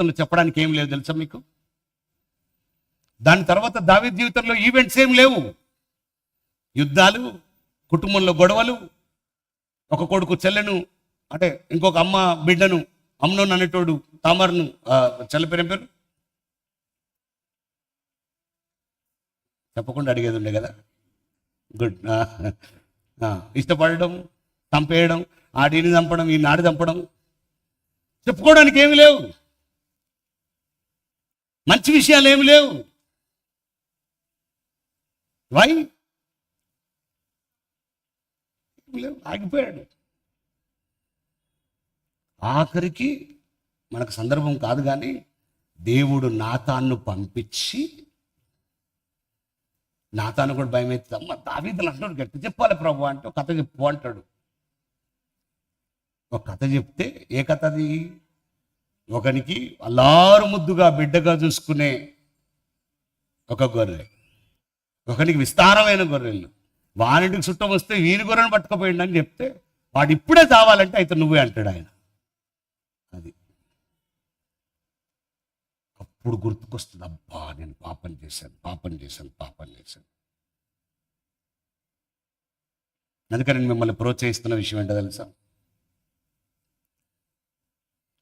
జీవితంలో చెప్పడానికి ఏం లేదు తెలుసా మీకు? దాని తర్వాత దావీద్ జీవితంలో ఈవెంట్స్ ఏం లేవు. యుద్ధాలు కుటుంబంలో గొడవలు ఒక కొడుకు చెల్లెను అంటే ఇంకొక అమ్మ బిడ్డను అమ్నోన్ అనేటోడు తామర్ను ఆ, చెల్ల పేరు పేరు? చెప్పకుండా అడిగేది ఉండే కదా. గుడ్ ఇష్టపడడం చంపేయడం ఆడిని చంపడం ఈ నాడి చంపడం చెప్పుకోవడానికి ఏమి లేవు. మంచి విషయాలు ఏమి లేవు. వై లేవు ఆగిపోయాడు. ఆఖరికి మనకు సందర్భం కాదు కానీ దేవుడు నాతాన్ను పంపించి నాతాను కూడా భయం అవుతుంది అమ్మ దావీదులు అంటాడు గట్టి చెప్పాలి ప్రభు అంటే ఒక కథ చెప్పు అంటాడు. ఒక కథ చెప్తే ఏ కథ అది? ఒకనికి అల్లారు ముద్దుగా బిడ్డగా చూసుకునే ఒక గొర్రె. ఒకనికి విస్తారమైన గొర్రెలు. వానింటికి చుట్టం వస్తే వీని గొర్రెను పట్టుకుపోయిండు అని చెప్తే వాడు ఇప్పుడే చావాలంటే అయితే నువ్వే అంటాడు ఆయన. అది. అప్పుడు గుర్తుకొస్తుంది అబ్బా నేను పాపం చేశాను పాపం చేశాను పాపం చేశాను. అందుకని నేను మిమ్మల్ని ప్రోత్సహిస్తున్న విషయం ఏంటో తెలుసా?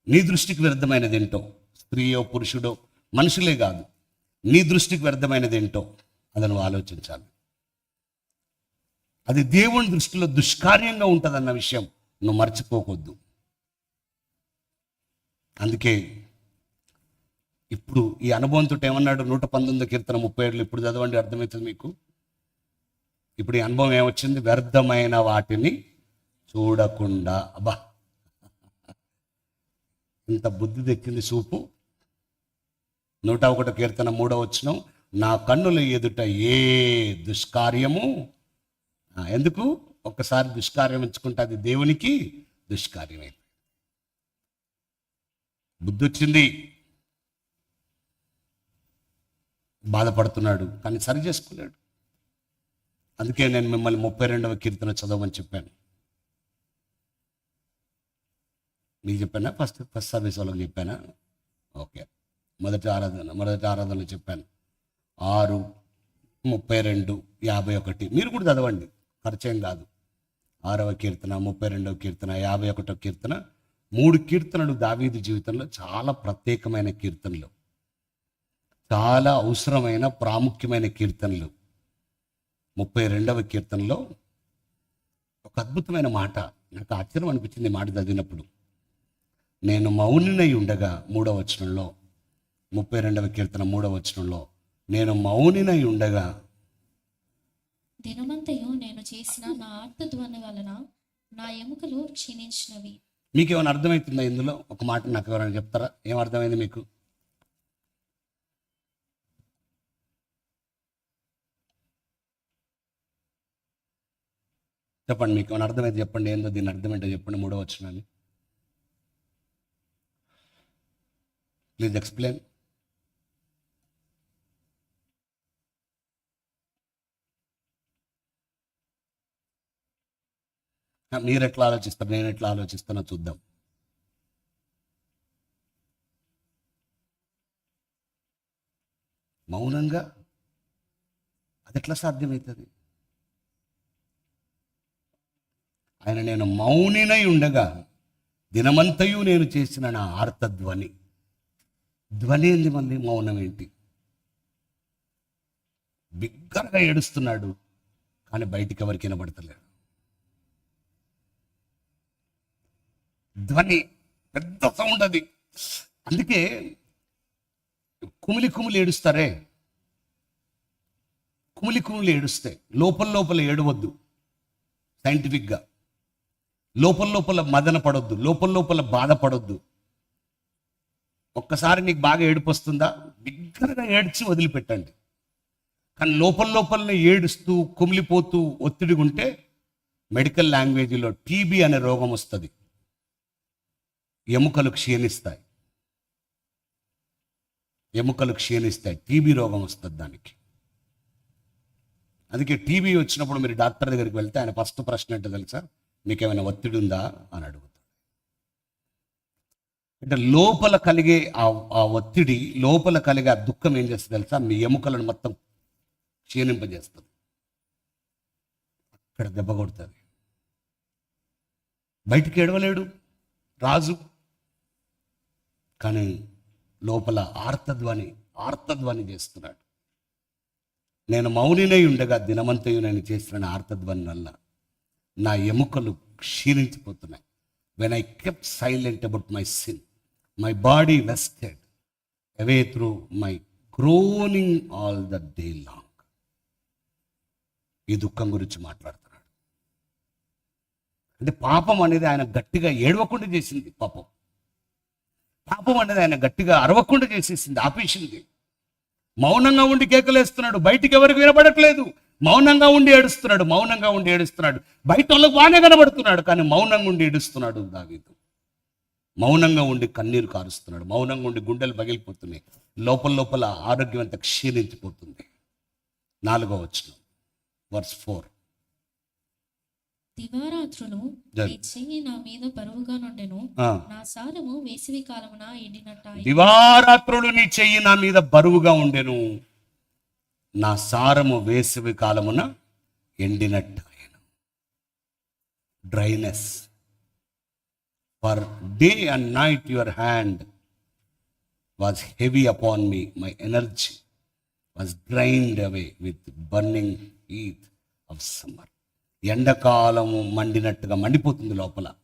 నీ దృష్టికి వ్యర్థమైనది ఏంటో స్త్రీయో పురుషుడో? మనుషులే కాదు. నీ దృష్టికి వ్యర్థమైనది ఏంటో అది నువ్వు ఆలోచించాలి. అది దేవుని దృష్టిలో దుష్కార్యంగా ఉంటుందన్న విషయం నువ్వు మర్చిపోకొద్దు. అందుకే ఇప్పుడు ఈ అనుభవంతో ఏమన్నాడు? నూట పంతొమ్మిది కీర్తన ముప్పై ఏళ్ళు ఇప్పుడు చదవండి అర్థమవుతుంది మీకు? ఇప్పుడు ఈ అనుభవం ఏమొచ్చింది? వ్యర్థమైన వాటిని చూడకుండా. అబ్బా! ఇంత బుద్ధి దెక్కింది చూపు. నూట ఒకటి కీర్తన మూడో వచ్చిన నా కన్నుల ఎదుట ఏ దుష్కార్యము? ఎందుకు? ఒక్కసారి దుష్కార్యం ఎంచుకుంటే అది దేవునికి దుష్కార్యమైంది. బుద్ధి వచ్చింది. బాధపడుతున్నాడు కానీ సరి చేసుకున్నాడు. అందుకే నేను మిమ్మల్ని ముప్పై రెండవ కీర్తన చదవమని చెప్పాను. మీకు చెప్పానా? ఫస్ట్ ఫస్ట్ సర్వీస్ వాళ్ళకి చెప్పానా? ఓకే. మొదటి ఆరాధన మొదటి ఆరాధనలో చెప్పాను. ఆరు ముప్పై రెండు యాభై ఒకటి. మీరు కూడా చదవండి. పరిచయం కాదు. ఆరవ కీర్తన ముప్పై రెండవ కీర్తన యాభై ఒకటో కీర్తన మూడు కీర్తనలు దావీదు జీవితంలో చాలా ప్రత్యేకమైన కీర్తనలు. చాలా అవసరమైన ప్రాముఖ్యమైన కీర్తనలు. ముప్పై రెండవ కీర్తనలో ఒక అద్భుతమైన మాట. నాకు ఆశ్చర్యం అనిపించింది మాట చదివినప్పుడు. నేను మౌనినై ఉండగా మూడవ వచనంలో ముప్పై రెండవ కీర్తన మూడవ వచనంలో నేను మౌనినై ఉండగా దినమంతయు నేను చేసిన నా ఆర్తధ్వని వలన నా ఎముకలు క్షీణించినవి. మీకేమైనా అర్థమవుతుందా ఇందులో? ఒక మాట నాకు ఎవరైనా చెప్తారా? ఏం అర్థమైంది మీకు? చెప్పండి మీకు ఏమైనా అర్థమైతే చెప్పండి ఏందో దీని అర్థం ఏంటో చెప్పండి మూడో వచ్చినాన్ని ప్లీజ్ ఎక్స్ప్లెయిన్ మీరు ఎట్లా ఆలోచిస్తారు? నేను ఎట్లా ఆలోచిస్తానో చూద్దాం. మౌనంగా అది ఎట్లా సాధ్యమవుతుంది ఆయన నేను మౌనినై ఉండగా దినమంతయు నేను చేసిన నా ఆర్తధ్వని. ధ్వని మంది మౌనం ఏంటి? బిగ్గరగా ఏడుస్తున్నాడు కానీ బయటికి ఎవరికి వినబడతలేడు ధ్వని పెద్ద సౌండ్ అది. అందుకే కుమిలి కుమిలి ఏడుస్తారే? కుమిలి కుమిలి ఏడుస్తే లోపల లోపల ఏడవద్దు సైంటిఫిక్గా లోపల లోపల మదన పడొద్దు లోపల లోపల బాధపడొద్దు ఒక్కసారి నీకు బాగా ఏడుపు వస్తుందా? బిగ్గరగా ఏడ్చి వదిలిపెట్టండి. కానీ లోపల లోపలనే ఏడుస్తూ కుమిలిపోతూ ఒత్తిడి ఉంటే మెడికల్ లాంగ్వేజ్లో టీబీ అనే రోగం వస్తుంది. ఎముకలు క్షీణిస్తాయి. ఎముకలు క్షీణిస్తాయి. టీబీ రోగం వస్తుంది దానికి. అందుకే టీబీ వచ్చినప్పుడు మీరు డాక్టర్ దగ్గరికి వెళ్తే ఆయన ఫస్ట్ ప్రశ్న ఏంటో తెలుసా? మీకేమైనా ఒత్తిడి ఉందా? అని అడుగుతాడు అంటే లోపల కలిగే ఆ ఆ ఒత్తిడి లోపల కలిగే ఆ దుఃఖం ఏం చేస్తుంది తెలుసా? మీ ఎముకలను మొత్తం క్షీణింపజేస్తుంది. అక్కడ దెబ్బ కొడుతుంది. బయటికి ఎడవలేడు రాజు. కానీ లోపల ఆర్తధ్వని ఆర్తధ్వని చేస్తున్నాడు. నేను మౌనినై ఉండగా దినమంతయు నేను చేసిన ఆర్తధ్వని వల్ల నా ఎముకలు క్షీణించిపోతున్నాయి. When I kept silent about my sin my body wasted away through my groaning all the day long ఈ దుఃఖం గురించి మాట్లాడుతున్నాడు. అంటే పాపం అనేది ఆయన గట్టిగా ఏడవకుండా చేసింది పాపం. పాపం అనేది ఆయన గట్టిగా అరవకుండా చేసేసింది ఆపేసింది. మౌనంగా ఉండి కేకలేస్తున్నాడు బయటికి ఎవరికి వినపడట్లేదు మౌనంగా ఉండి ఏడుస్తున్నాడు మౌనంగా ఉండి ఏడుస్తున్నాడు. బయట వాళ్ళకు బాగానే కనబడుతున్నాడు కానీ మౌనంగా ఉండి ఏడుస్తున్నాడు దావీదు. మౌనంగా ఉండి కన్నీరు కారుస్తున్నాడు. మౌనంగా ఉండి గుండెలు పగిలిపోతున్నాయి. లోపల లోపల ఆరోగ్యం అంతా క్షీణించిపోతుంది. నాలుగో వచ్చిన వర్స్ ఫోర్. దివారాత్రులు. నీ చెయ్యి నా మీద బరువుగా నుండెను. నా సారము వేసవి కాలమున ఎండినట్టాయి. దివారాత్రులు నీ చెయ్యి నా మీద బరువుగా ఉండెను. నా సారము వేసవి కాలమున ఎండినట్టు dryness for day and night your hand was heavy upon me my energy was drained away with burning heat of summer ఎండాకాలము మండినట్టుగా మండిపోతుంది లోపల.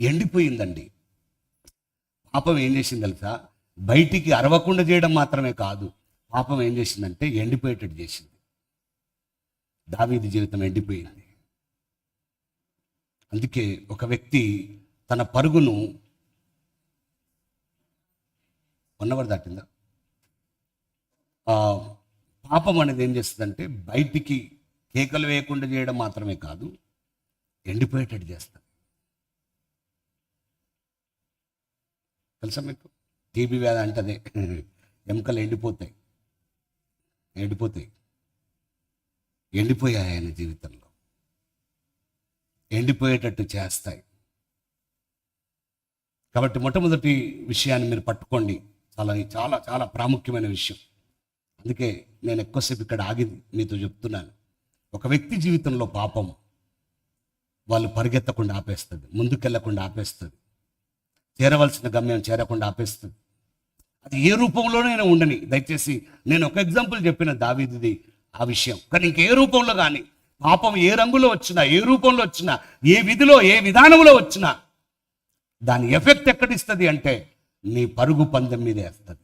ఎండిపోయిందండి. పాపం ఏం చేసింది తెలుసా? బయటికి అరవకుండా చేయడం మాత్రమే కాదు. పాపం ఏం చేసిందంటే ఎండిపోయేటట్టు చేసింది. దావీది జీవితం ఎండిపోయింది. అందుకే ఒక వ్యక్తి తన పరుగును వన్ అవర్ దాటిందా పాపం అనేది ఏం చేస్తుందంటే బయటికి కేకలు వేయకుండా చేయడం మాత్రమే కాదు ఎండిపోయేటట్టు చేస్తుంది. తెలుసా మీకు? టీబీ వ్యాధి అంటే అదే. ఎముకలు ఎండిపోతాయి. ఎండిపోతాయి. ఎండిపోయాయి ఆయన జీవితంలో. ఎండిపోయేటట్టు చేస్తాయి. కాబట్టి మొట్టమొదటి విషయాన్ని మీరు పట్టుకోండి. చాలా చాలా చాలా ప్రాముఖ్యమైన విషయం. అందుకే నేను ఎక్కువసేపు ఇక్కడ ఆగి మీతో చెప్తున్నాను. ఒక వ్యక్తి జీవితంలో పాపం వాళ్ళు పరిగెత్తకుండా ఆపేస్తుంది ముందుకెళ్ళకుండా ఆపేస్తుంది చేరవలసిన గమ్యం చేరకుండా ఆపేస్తుంది. అది ఏ రూపంలోనైనా ఉండని దయచేసి నేను ఒక ఎగ్జాంపుల్ చెప్పిన దావీదిది ఆ విషయం. కానీ ఇంకే రూపంలో కానీ పాపం ఏ రంగులో వచ్చినా ఏ రూపంలో వచ్చినా ఏ విధిలో ఏ విధానంలో వచ్చినా దాని ఎఫెక్ట్ ఎక్కడిస్తుంది అంటే నీ పరుగు పందెం మీద వేస్తుంది.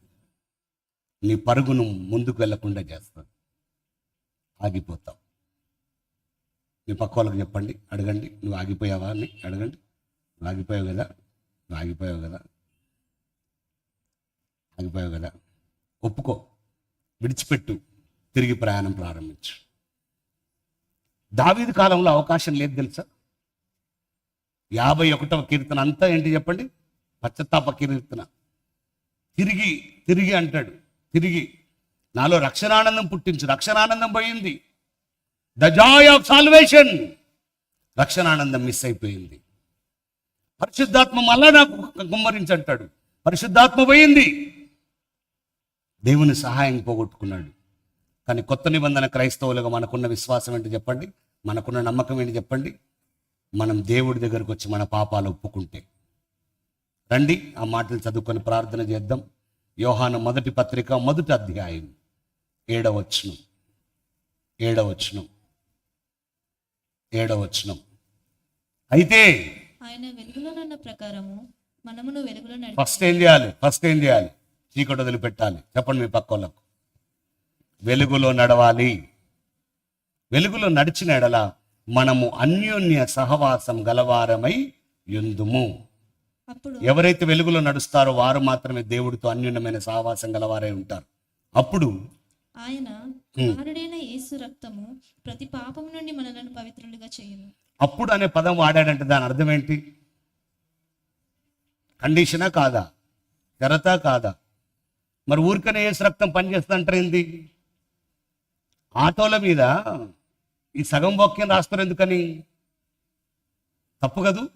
నీ పరుగును ముందుకు వెళ్ళకుండా చేస్తుంది. ఆగిపోతావు. మీ పక్క వాళ్ళకి చెప్పండి అడగండి నువ్వు ఆగిపోయావా? అని అడగండి. నువ్వు ఆగిపోయావు కదా? నువ్వు ఆగిపోయావు కదా? ఆగిపోయావు కదా? ఒప్పుకో. విడిచిపెట్టు. తిరిగి ప్రయాణం ప్రారంభించు. దావీది కాలంలో అవకాశం లేదు తెలుసా? యాభై ఒకటవ కీర్తన అంతా ఏంటి చెప్పండి? పశ్చత్తాప కీర్తన. తిరిగి తిరిగి అంటాడు. తిరిగి. నాలో రక్షణానందం పుట్టించు రక్షణానందం పోయింది. The joy of salvation. రక్షణానందం miss అయిపోయింది. పరిశుద్ధాత్మ మళ్ళా నాకు గుమ్మరించి అంటాడు. పరిశుద్ధాత్మ పోయింది. దేవుని సహాయం పోగొట్టుకున్నాడు. కానీ కొత్త నిబంధన క్రైస్తవులుగా మనకున్న విశ్వాసం ఏంటి చెప్పండి? మనకున్న నమ్మకం ఏంటి చెప్పండి? మనం దేవుడి దగ్గరకు వచ్చి మన పాపాలు ఒప్పుకుంటే. రండి ఆ మాటలు చదువుకొని ప్రార్థన చేద్దాం. యోహాను మొదటి పత్రిక మొదటి అధ్యాయం. ఏడవచ్చును ఏడవచ్చును ఏడవచ్చును అయితే ఆయన వెలుగులోనున్న ప్రకారము మనమును వెలుగులో ఫస్ట్ ఏం చేయాలి? ఫస్ట్ ఏం చేయాలి? చీకటి వదిలిపెట్టాలి. చెప్పండి మీ పక్క వాళ్ళకు. వెలుగులో నడవాలి. వెలుగులో నడిచిన ఎడల మనము అన్యోన్య సహవాసం గలవారమై అప్పుడు ఎవరైతే వెలుగులో నడుస్తారో వారు మాత్రమే దేవుడితో అన్యోన్యమైన సహవాసం గలవారై ఉంటారు. అప్పుడు ఆయన కుమారుడైన యేసు రక్తము ప్రతి పాపం నుండి మనలను పవిత్రులుగా చేయును. అప్పుడు అనే పదం వాడాడంటే దాని అర్థం ఏంటి? కండిషనా కాదా? జరతా కాదా? మరి ఊరికనే వేసి రక్తం పనిచేస్తుందంటారు ఏంది? ఆటోల మీద ఈ సగం వాక్యం రాస్తారు ఎందుకని? తప్పు కదూ?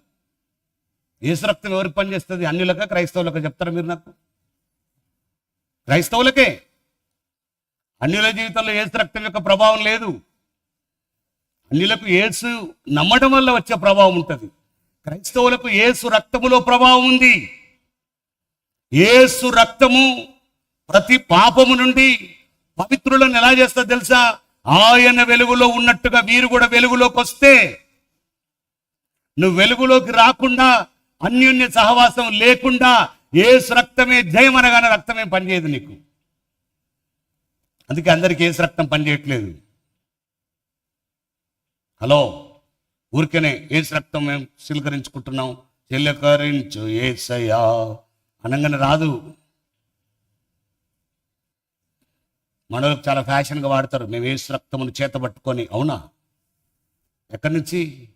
ఏసు రక్తం ఎవరికి పనిచేస్తుంది? అన్యులక? క్రైస్తవులక? చెప్తారా మీరు నాకు? క్రైస్తవులకే. అన్యుల జీవితంలో ఏసు రక్తం యొక్క ప్రభావం లేదు. అన్యులకు ఏసు నమ్మడం వల్ల వచ్చే ప్రభావం ఉంటుంది. క్రైస్తవులకు ఏసు రక్తములో ప్రభావం ఉంది. ఏసు రక్తము ప్రతి పాపము నుండి పవిత్రులను ఎలా చేస్తా తెలుసా? ఆయన వెలుగులో ఉన్నట్టుగా వీరు కూడా వెలుగులోకి వస్తే నువ్వు వెలుగులోకి రాకుండా అన్యోన్య సహవాసం లేకుండా ఏసు రక్తమే జయం అనగానే రక్తమే పనిచేయదు నీకు. అందుకే అందరికీ ఏసు రక్తం పనిచేయట్లేదు. హలో ఊరికనే ఏసు రక్తం మేము స్వీకరించుకుంటున్నాం. చిలకరించు ఏసయ్యా. అనగానే రాదు. మనలకు చాలా ఫ్యాషన్గా వాడతారు. మేము ఏసు రక్తమును చేత పట్టుకొని అవునా? ఎక్కడి నుంచి?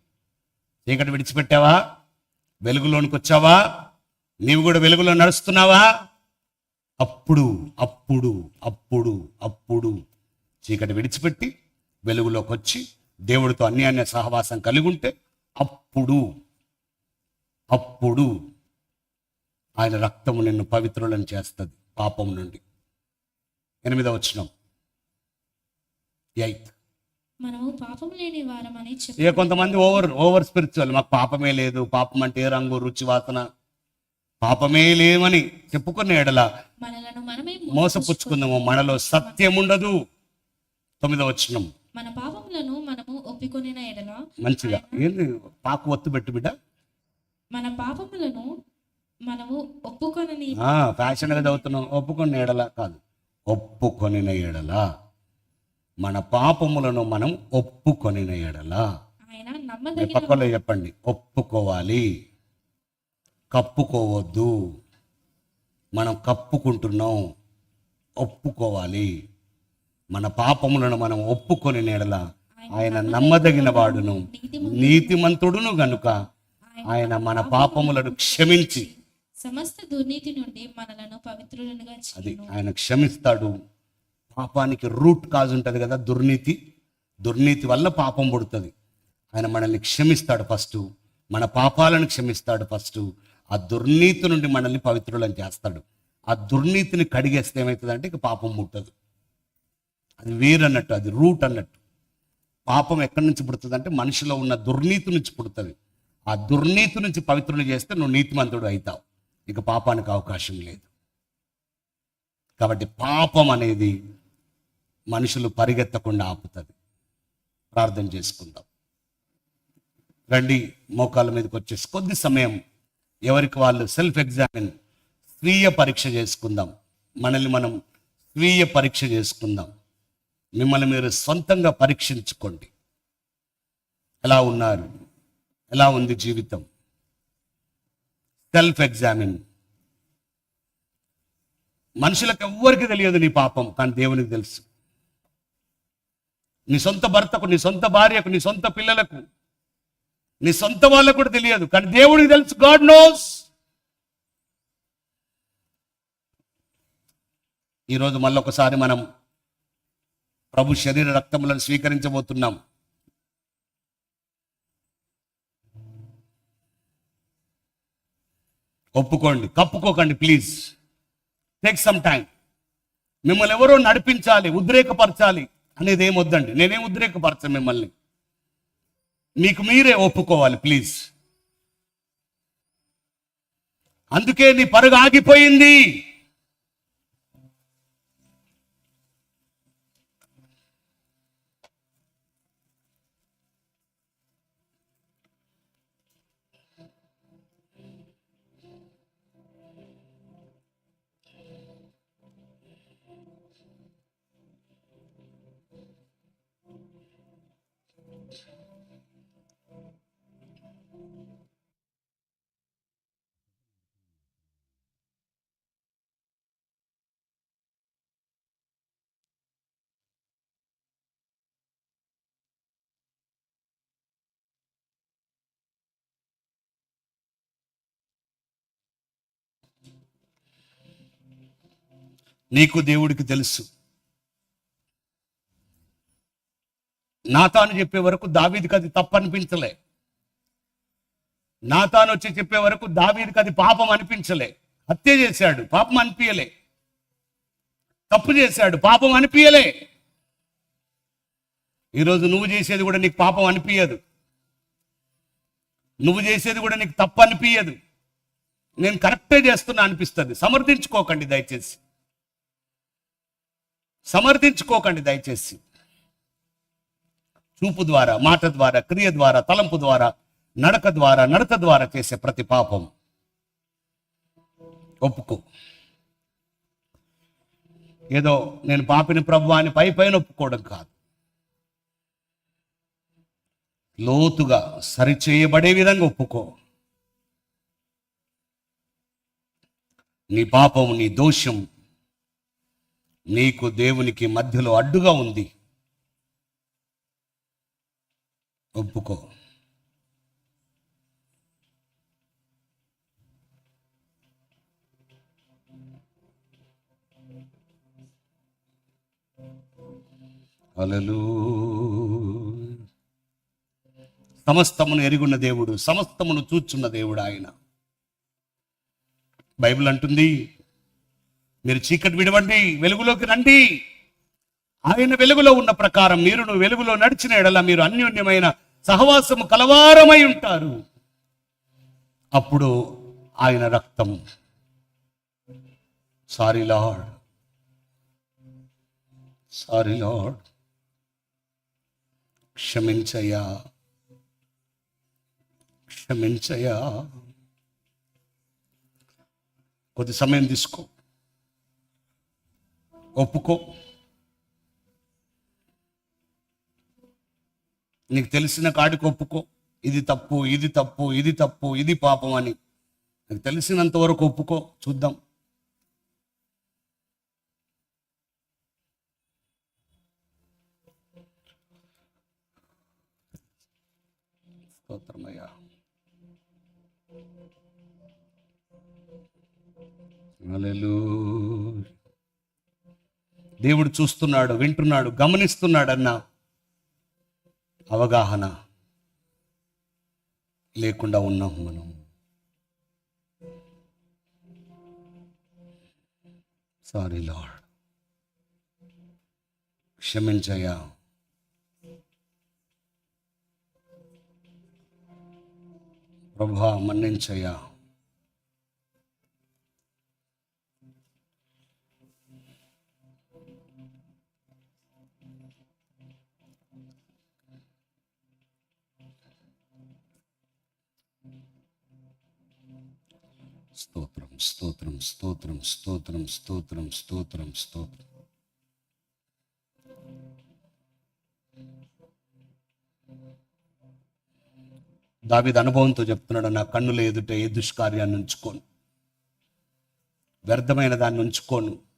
చీకటి విడిచిపెట్టావా? వెలుగులోనికి వచ్చావా నీవు కూడా వెలుగులో నడుస్తున్నావా? అప్పుడు అప్పుడు అప్పుడు అప్పుడు చీకటి విడిచిపెట్టి వెలుగులోకి వచ్చి దేవుడితో అన్యాన్య సహవాసం కలిగి ఉంటే అప్పుడు అప్పుడు ఆయన రక్తము నిన్ను పవిత్రులను చేస్తుంది పాపం నుండి. ఎనిమిదవ వచ్చినాం ఎయిత్. మనము పాపం లేని వారమని ఇక చెప్పి కొంతమంది ఓవర్ ఓవర్ స్పిరిచువల్. మాకు పాపమే లేదు. పాపం అంటే ఏ రంగు రుచి వాసన? పాపమే లేవని చెప్పుకున్న ఎడల మోసపుచ్చుకుందాము. మనలో సత్యం ఉండదు. తొమ్మిదవ వచ్చినం మన పాపములను మనము ఒప్పుకొనిన ఎడల మంచిగా. ఏంది? పాకు ఒత్తు పెట్టు బిడ్డ. మన పాపములను మనము ఒప్పుకొనని ఆ, ఫ్యాషన్గా చదువుతున్నాం. ఒప్పుకున్న ఎడల కాదు. ఒప్పుకొనిన ఎడల. మన పాపములను మనం ఒప్పుకొనిన ఎడల. మీ పక్కలో చెప్పండి. ఒప్పుకోవాలి. కప్పుకోవద్దు. మనం కప్పుకుంటున్నాం. ఒప్పుకోవాలి. మన పాపములను మనం ఒప్పుకొని నెడల ఆయన నమ్మదగిన వాడును నీతిమంతుడును గనుక ఆయన మన పాపములను క్షమించి సమస్త దుర్నీతి నుండి మనలను పవిత్రులుగా అది ఆయన క్షమిస్తాడు. పాపానికి రూట్ కాజ్ ఉంటుంది కదా దుర్నీతి. దుర్నీతి వల్ల పాపం పుడుతుంది. ఆయన మనల్ని క్షమిస్తాడు ఫస్ట్. మన పాపాలను క్షమిస్తాడు ఫస్ట్. ఆ దుర్నీతి నుండి మనల్ని పవిత్రులను చేస్తాడు. ఆ దుర్నీతిని కడిగేస్తే ఏమవుతుందంటే ఇక పాపం పుట్టదు. అది వేరన్నట్టు అది రూట్ అన్నట్టు. పాపం ఎక్కడి నుంచి పుడుతుంది అంటే మనిషిలో ఉన్న దుర్నీతి నుంచి పుడుతుంది. ఆ దుర్నీతి నుంచి పవిత్రుని చేస్తే నువ్వు నీతిమంతుడు అవుతావు. ఇక పాపానికి అవకాశం లేదు. కాబట్టి పాపం అనేది మనుషులు పరిగెత్తకుండా ఆపుతుంది. ప్రార్థన చేసుకుందాం. రండి మోకాళ్ళ మీదకి వచ్చేసి కొద్ది సమయం ఎవరికి వాళ్ళు సెల్ఫ్ ఎగ్జామిన్ స్వీయ పరీక్ష చేసుకుందాం. మనల్ని మనం స్వీయ పరీక్ష చేసుకుందాం. మిమ్మల్ని మీరు సొంతంగా పరీక్షించుకోండి. ఎలా ఉన్నారు? ఎలా ఉంది జీవితం? Self examine. మనుషులకు ఎవ్వరికి తెలియదు నీ పాపం కానీ దేవునికి తెలుసు. నీ సొంత భర్తకు నీ సొంత భార్యకు నీ సొంత పిల్లలకు నీ సొంత వాళ్ళకు కూడా తెలియదు కానీ దేవుడికి తెలుసు గాడ్ నోస్. ఈరోజు మళ్ళొకసారి మనం ప్రభు శరీర రక్తములను స్వీకరించబోతున్నాం. ఒప్పుకోండి కప్పుకోకండి ప్లీజ్ టేక్ సమ్ టైం మిమ్మల్ని ఎవరో నడిపించాలి ఉద్రేకపరచాలి అనేది ఏం వద్దండి. నేనేం ఉద్రేకపరచను మిమ్మల్ని. మీకు మీరే ఒప్పుకోవాలి ప్లీజ్ అందుకే నీ పరుగు ఆగిపోయింది. నీకు దేవుడికి తెలుసు. నాతాను చెప్పే వరకు దావీదికి అది తప్పు అనిపించలే నాతాను వచ్చి చెప్పే వరకు దావీదికి అది పాపం అనిపించలే. హత్య చేశాడు పాపం అనిపించలే తప్పు చేశాడు పాపం అనిపించలే ఈరోజు నువ్వు చేసేది కూడా నీకు పాపం అనిపించదు నువ్వు చేసేది కూడా నీకు తప్పు అనిపించదు నేను కరెక్టే చేస్తున్నా అనిపిస్తుంది. సమర్థించుకోకండి దయచేసి. సమర్థించుకోకండి దయచేసి. చూపు ద్వారా మాట ద్వారా క్రియ ద్వారా తలంపు ద్వారా నడక ద్వారా నడత ద్వారా చేసే ప్రతి పాపం. ఒప్పుకో. ఏదో నేను పాపిని ప్రభు అని పై పైన ఒప్పుకోవడం కాదు. లోతుగా సరిచేయబడే విధంగా ఒప్పుకో. నీ పాపం నీ దోషం నీకు దేవునికి మధ్యలో అడ్డుగా ఉంది. ఒప్పుకో. అలలు సమస్తమును ఎరుగున్న దేవుడు సమస్తమును చూచున్న దేవుడు ఆయన. బైబిల్ అంటుంది మీరు చీకటి విడవండి వెలుగులోకి రండి. ఆయన వెలుగులో ఉన్న ప్రకారం మీరును వెలుగులో నడిచిన ఎడల మీరు అన్యోన్యమైన సహవాసము కలవారమై ఉంటారు. అప్పుడు ఆయన రక్తం. సారీ లార్డ్ సారీ లార్డ్ క్షమించయా క్షమించయ్యా. కొద్ది సమయం తీసుకో. ఒప్పుకో. నీకు తెలిసిన కాడికి ఒప్పుకో. ఇది తప్పు ఇది తప్పు ఇది తప్పు ఇది పాపం అని. నీకు తెలిసినంత వరకు ఒప్పుకో. చూద్దాం. స్తోత్రమయ్యా. హల్లెలూయా. దేవుడు చూస్తున్నాడు వింటున్నాడు గమనిస్తున్నాడు అన్న అవగాహన లేకుండా ఉన్నాం మనం. సారీ లార్డ్ క్షమించయ్యా. ప్రభా మన్నించయ్యా. స్తోత్రం స్తోత్రం స్తోత్రం స్తోత్రం స్తోత్రం స్తోత్రం. దావిద అనుభవంతో చెప్తున్నాడు నా కన్నుల ఎదుట ఏ దుష్కార్యాన్ని ఉంచుకోను? వ్యర్థమైన దాన్ని ఉంచుకోను.